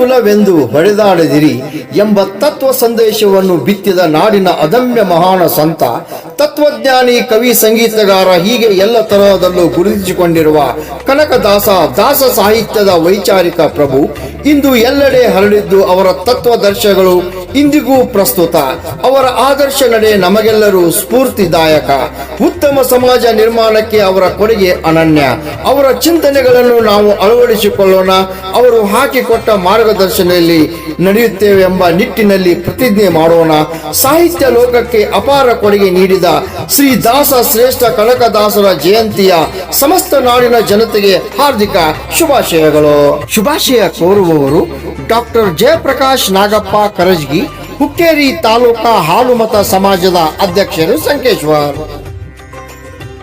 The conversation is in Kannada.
ಕುಲವೆಂದು ಹೊಡೆದಾಡದಿರಿ ಎಂಬ ತತ್ವ ಸಂದೇಶವನ್ನು ಬಿತ್ತಿದ ನಾಡಿನ ಅದಮ್ಯ ಮಹಾನ ಸಂತ ತತ್ವಜ್ಞಾನಿ ಕವಿ ಸಂಗೀತಗಾರ ಹೀಗೆ ಎಲ್ಲ ತರಹದಲ್ಲೂ ಗುರುತಿಸಿಕೊಂಡಿರುವ ಕನಕದಾಸ ದಾಸ ಸಾಹಿತ್ಯದ ವೈಚಾರಿಕ ಪ್ರಭು, ಇಂದು ಎಲ್ಲೆಡೆ ಹರಡಿದ್ದು ಅವರ ತತ್ವದರ್ಶಗಳು ಇಂದಿಗೂ ಪ್ರಸ್ತುತ. ಅವರ ಆದರ್ಶ ನಡೆ ನಮಗೆಲ್ಲರೂ ಸ್ಫೂರ್ತಿದಾಯಕ. ಉತ್ತಮ ಸಮಾಜ ನಿರ್ಮಾಣಕ್ಕೆ ಅವರ ಕೊಡುಗೆ ಅನನ್ಯ. ಅವರ ಚಿಂತನೆಗಳನ್ನು ನಾವು ಅಳವಡಿಸಿಕೊಳ್ಳೋಣ. ಅವರು ಹಾಕಿಕೊಟ್ಟ ಮಾರ್ಗದರ್ಶನದಲ್ಲಿ ನಡೆಯುತ್ತೇವೆ ಎಂಬ ನಿಟ್ಟಿನಲ್ಲಿ ಪ್ರತಿಜ್ಞೆ ಮಾಡೋಣ. ಸಾಹಿತ್ಯ ಲೋಕಕ್ಕೆ ಅಪಾರ ಕೊಡುಗೆ ನೀಡಿದ ಶ್ರೀ ದಾಸ ಶ್ರೇಷ್ಠ ಕನಕದಾಸರ ಜಯಂತಿಯ ಸಮಸ್ತ ನಾಡಿನ ಜನತೆಗೆ ಹಾರ್ದಿಕ ಶುಭಾಶಯಗಳು. ಶುಭಾಶಯ ಕೋರುವವರು ಡಾಕ್ಟರ್ ಜಯಪ್ರಕಾಶ್ ನಾಗಪ್ಪ ಕರಜ್ಗಿ, ಹುಕ್ಕೇರಿ ತಾಲೂಕಾ ಹಾಲುಮತ ಸಮಾಜದ ಅಧ್ಯಕ್ಷರು ಸಂಕೇಶ್ವರ್.